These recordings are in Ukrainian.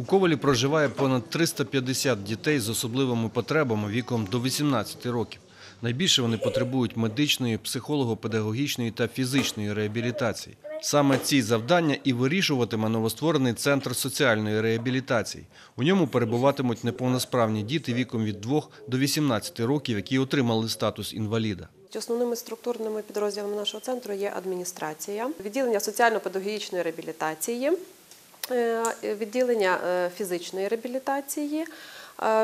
У Ковалі проживає понад 350 дітей з особливими потребами віком до 18 років. Найбільше вони потребують медичної, психолого-педагогічної та фізичної реабілітації. Саме ці завдання і вирішуватиме новостворений центр соціальної реабілітації. У ньому перебуватимуть неповносправні діти віком від 2 до 18 років, які отримали статус інваліда. Основними структурними підрозділами нашого центру є адміністрація, відділення соціально-педагогічної реабілітації, відділення е, фізичної реабілітації, е,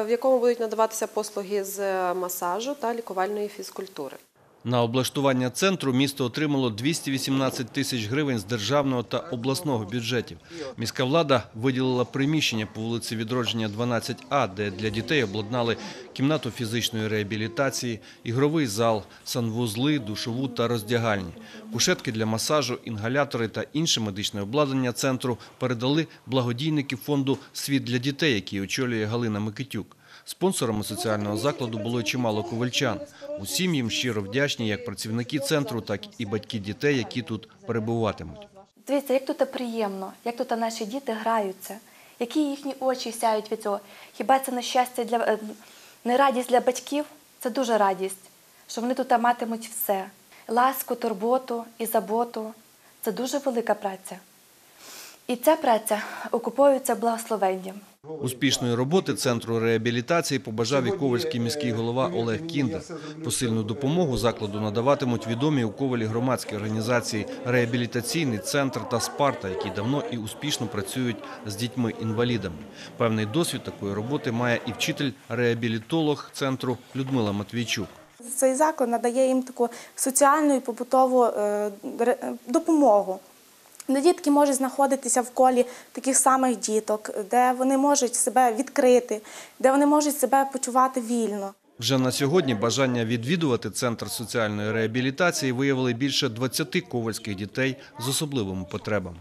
в якому будуть надаватися послуги з масажу та лікувальної фізкультури. На облаштування центру місто отримало 218 тисяч гривень з державного та обласного бюджетів. Міська влада виділила приміщення по вулиці Відродження 12А, де для дітей обладнали кімнату фізичної реабілітації, ігровий зал, санвузли, душову та роздягальні. Кушетки для масажу, інгалятори та інше медичне обладнання центру передали благодійники фонду Світ для дітей, який очолює Галина Микитюк. Спонсорами соціального закладу було чимало ковальчан. Усім їм щиро вдячні як працівники центру, так і батьки дітей, які тут перебуватимуть. Дивіться, як тут приємно, як тут наші діти граються, які їхні очі сяють від цього. Хіба це не щастя для е, не радість для батьків? Це дуже радість, що вони тут матимуть все: ласку, турботу і заботу. Це дуже велика праця. І ця праця окуповується благословенням. Успішної роботи центру реабілітації побажав і ковальський міський голова Олег Кінда. Посильну допомогу закладу надаватимуть відомі у Ковалі громадські організації «Реабілітаційний центр» та «Спарта», які давно і успішно працюють з дітьми-інвалідами. Певний досвід такої роботи має і вчитель-реабілітолог центру Людмила Матвійчук. Цей заклад надає їм таку соціальну і побутову е, допомогу. Де дітки можуть знаходитися в колі таких самих діток, де вони можуть себе відкрити, де вони можуть себе почувати вільно. Вже на сьогодні бажання відвідувати центр соціальної реабілітації виявили більше 20 ковальських дітей з особливими потребами.